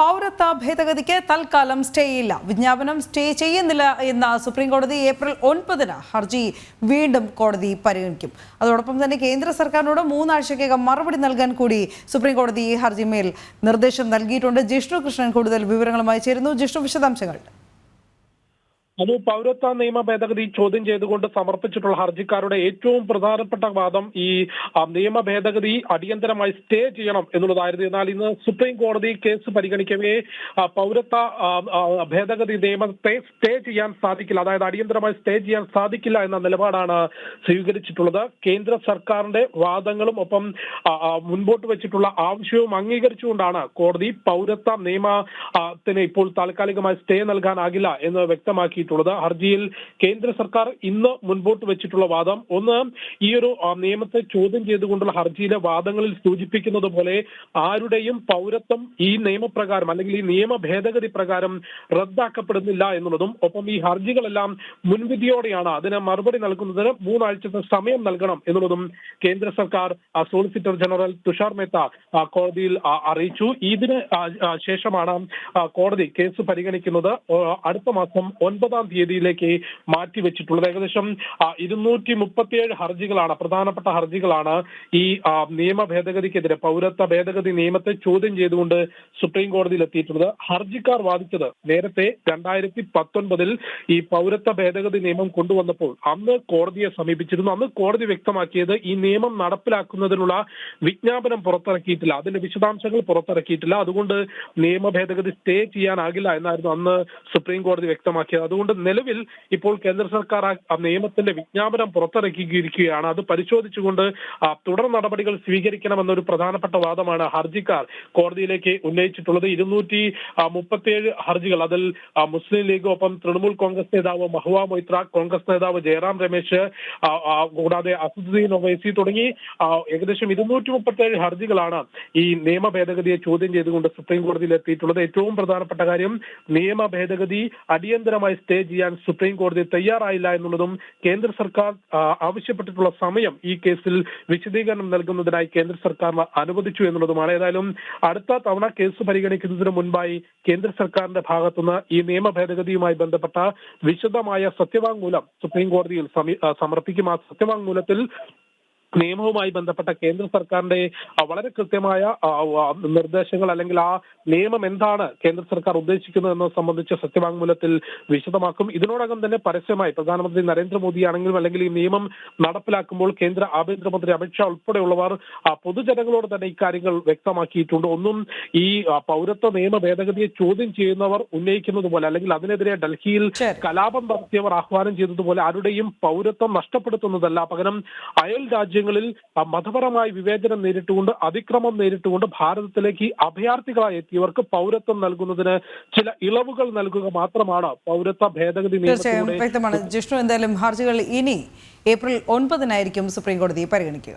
പൗരത്വ ഭേദഗതിക്ക് തൽക്കാലം സ്റ്റേ ഇല്ല. വിജ്ഞാപനം സ്റ്റേ ചെയ്യുന്നില്ല എന്ന സുപ്രീം കോടതി ഏപ്രിൽ ഒൻപതിന് ഹർജി വീണ്ടും കോടതി പരിഗണിക്കും. അതോടൊപ്പം തന്നെ കേന്ദ്ര സർക്കാരിനോട് മൂന്നാഴ്ചക്കകം മറുപടി നൽകാൻ കൂടി സുപ്രീം കോടതി ഈ ഹർജിമേൽ നിർദ്ദേശം നൽകിയിട്ടുണ്ട്. ജിഷ്ണു കൃഷ്ണൻ കൂടുതൽ വിവരങ്ങളുമായി ചേരുന്നു. ജിഷ്ണു വിശദാംശങ്ങൾ. അത് പൗരത്വ നിയമ ഭേദഗതി ചോദ്യം ചെയ്തുകൊണ്ട് സമർപ്പിച്ചിട്ടുള്ള ഹർജിക്കാരുടെ ഏറ്റവും പ്രധാനപ്പെട്ട വാദം ഈ നിയമ ഭേദഗതി അടിയന്തരമായി സ്റ്റേ ചെയ്യണം എന്നുള്ളതായിരുന്നു. എന്നാൽ ഇന്ന് സുപ്രീം കോടതി കേസ് പരിഗണിക്കവേ പൗരത്വ ഭേദഗതി നിയമത്തെ സ്റ്റേ ചെയ്യാൻ സാധിക്കില്ല. അതായത് അടിയന്തരമായി സ്റ്റേ ചെയ്യാൻ സാധിക്കില്ല എന്ന നിലപാടാണ് സ്വീകരിച്ചിട്ടുള്ളത്. കേന്ദ്ര സർക്കാരിന്റെ വാദങ്ങളും ഒപ്പം മുൻപോട്ട് വെച്ചിട്ടുള്ള ആവശ്യവും അംഗീകരിച്ചുകൊണ്ടാണ് കോടതി പൗരത്വ നിയമത്തിന് ഇപ്പോൾ താൽക്കാലികമായി സ്റ്റേ നൽകാനാകില്ല എന്ന് വ്യക്തമാക്കിയിട്ടുള്ളത് ഹർജിയിൽ കേന്ദ്ര സർക്കാർ ഇന്ന് മുൻപോട്ട് വെച്ചിട്ടുള്ള വാദം. ഒന്ന് ഈ ഒരു നിയമത്തെ ചോദ്യം ചെയ്തുകൊണ്ടുള്ള ഹർജിയിലെ വാദങ്ങളിൽ സൂചിപ്പിക്കുന്നത് പോലെ ആരുടെയും പൗരത്വം ഈ നിയമപ്രകാരം അല്ലെങ്കിൽ ഈ നിയമ ഭേദഗതി പ്രകാരം റദ്ദാക്കപ്പെടുന്നില്ല എന്നുള്ളതും ഒപ്പം ഈ ഹർജികളെല്ലാം മുൻവിധിയോടെയാണ് അതിന് മറുപടി നൽകുന്നതിന് മൂന്നാഴ്ചത്തെ സമയം നൽകണം എന്നുള്ളതും കേന്ദ്ര സർക്കാർ സോളിസിറ്റർ ജനറൽ തുഷാർ മേത്ത കോടതിയിൽ അറിയിച്ചു. ഇതിന് ശേഷമാണ് കോടതി കേസ് പരിഗണിക്കുന്നത്. അടുത്ത മാസം ഒൻപതാം തീയതിയിലേക്ക് മാറ്റിവെച്ചിട്ടുള്ളത് ഏകദേശം ഇരുന്നൂറ്റി മുപ്പത്തിയേഴ് ഹർജികളാണ് പ്രധാനപ്പെട്ട ഹർജികളാണ് ഈ നിയമ ഭേദഗതിക്കെതിരെ പൗരത്വ ഭേദഗതി നിയമത്തെ ചോദ്യം ചെയ്തുകൊണ്ട് സുപ്രീം കോടതിയിൽ എത്തിയിട്ടുള്ളത്. ഹർജിക്കാർ വാദിച്ചത് നേരത്തെ രണ്ടായിരത്തി പത്തൊൻപതിൽ ഈ പൗരത്വ ഭേദഗതി നിയമം കൊണ്ടുവന്നപ്പോൾ അന്ന് കോടതിയെ സമീപിച്ചിരുന്നു. അന്ന് കോടതി വ്യക്തമാക്കിയത് ഈ നിയമം നടപ്പിലാക്കുന്നതിനുള്ള വിജ്ഞാപനം പുറത്തിറക്കിയിട്ടില്ല. അതിന്റെ വിശദാംശങ്ങൾ പുറത്തിറക്കിയിട്ടില്ല. അതുകൊണ്ട് നിയമ ഭേദഗതി സ്റ്റേ ചെയ്യാനാകില്ല എന്നായിരുന്നു അന്ന് സുപ്രീം കോടതി വ്യക്തമാക്കിയത്. അതുകൊണ്ട് നിലവിൽ ഇപ്പോൾ കേന്ദ്ര സർക്കാർ ആ നിയമത്തിന്റെ വിജ്ഞാപനം പുറത്തിറക്കിയിരിക്കുകയാണ്. അത് പരിശോധിച്ചുകൊണ്ട് തുടർ നടപടികൾ സ്വീകരിക്കണമെന്നൊരു പ്രധാനപ്പെട്ട വാദമാണ് ഹർജിക്കാർ കോടതിയിലേക്ക് ഉന്നയിച്ചിട്ടുള്ളത്. ഇരുന്നൂറ്റി മുപ്പത്തിയേഴ് ഹർജികൾ. അതിൽ മുസ്ലിം ലീഗ് ഒപ്പം തൃണമൂൽ കോൺഗ്രസ് നേതാവ് മഹുവ മൊയ്ത്ര കോൺഗ്രസ് നേതാവ് ജയറാം രമേശ് കൂടാതെ അസുദ്ദീൻ ഒവൈസി തുടങ്ങി ഏകദേശം ഇരുന്നൂറ്റി മുപ്പത്തിയേഴ് ഹർജികളാണ് ഈ നിയമ ഭേദഗതിയെ ചോദ്യം ചെയ്തുകൊണ്ട് സുപ്രീം കോടതിയിൽ എത്തിയിട്ടുള്ളത്. ഏറ്റവും പ്രധാനപ്പെട്ട കാര്യം നിയമ ഭേദഗതി അടിയന്തരമായി സ്റ്റേ ചെയ്യാൻ സുപ്രീം കോടതി തയ്യാറായില്ല എന്നുള്ളതും കേന്ദ്ര സർക്കാർ ആവശ്യപ്പെട്ടിട്ടുള്ള സമയം ഈ കേസിൽ വിശദീകരണം നൽകുന്നതിനായി കേന്ദ്ര സർക്കാരിന് അനുവദിച്ചു എന്നുള്ളതുമാണ്. ഏതായാലും അടുത്ത തവണ കേസ് പരിഗണിക്കുന്നതിന് മുൻപായി കേന്ദ്ര സർക്കാരിന്റെ ഭാഗത്തുനിന്ന് ഈ നിയമ ഭേദഗതിയുമായി ബന്ധപ്പെട്ട വിശദമായ സത്യവാങ്മൂലം സുപ്രീം കോടതിയിൽ സമി- സമർപ്പിക്കും ആ സത്യവാങ്മൂലത്തിൽ നിയമവുമായി ബന്ധപ്പെട്ട കേന്ദ്ര സർക്കാരിന്റെ വളരെ കൃത്യമായ നിർദ്ദേശങ്ങൾ അല്ലെങ്കിൽ ആ നിയമം എന്താണ് കേന്ദ്ര സർക്കാർ ഉദ്ദേശിക്കുന്നത് എന്നത് സംബന്ധിച്ച സത്യവാങ്മൂലത്തിൽ വിശദമാക്കും. ഇതിനോടകം തന്നെ പരസ്യമായി പ്രധാനമന്ത്രി നരേന്ദ്രമോദി ആണെങ്കിലും അല്ലെങ്കിൽ ഈ നിയമം നടപ്പിലാക്കുമ്പോൾ കേന്ദ്ര ആഭ്യന്തരമന്ത്രി അമിത്ഷാ ഉൾപ്പെടെയുള്ളവർ പൊതുജനങ്ങളോട് തന്നെ ഇക്കാര്യങ്ങൾ വ്യക്തമാക്കിയിട്ടുണ്ട്. ഒന്നും ഈ പൗരത്വ നിയമ ഭേദഗതിയെ ചോദ്യം ചെയ്യുന്നവർ ഉന്നയിക്കുന്നത് പോലെ അല്ലെങ്കിൽ അതിനെതിരെ ഡൽഹിയിൽ കലാപം നടത്തിയവർ ആഹ്വാനം ചെയ്തതുപോലെ ആരുടെയും പൗരത്വം നഷ്ടപ്പെടുത്തുന്നതല്ല. പകരം അയൽ രാജ്യങ്ങളിൽ മതപരമായി വിവേചനം നേരിട്ടുകൊണ്ട് അതിക്രമം നേരിട്ടുകൊണ്ട് ഭാരതത്തിലേക്ക് അഭയാർത്ഥികളായി എത്തിയവർക്ക് പൗരത്വം നൽകുന്നതിന് ചില ഇളവുകൾ നൽകുക മാത്രമാണ് പൗരത്വ ഭേദഗതി വ്യക്തമാണ്. ജിഷ്ണു എന്തായാലും ഹർജികൾ ഇനി ഏപ്രിൽ ഒൻപതിനായിരിക്കും സുപ്രീം കോടതി പരിഗണിക്കുക.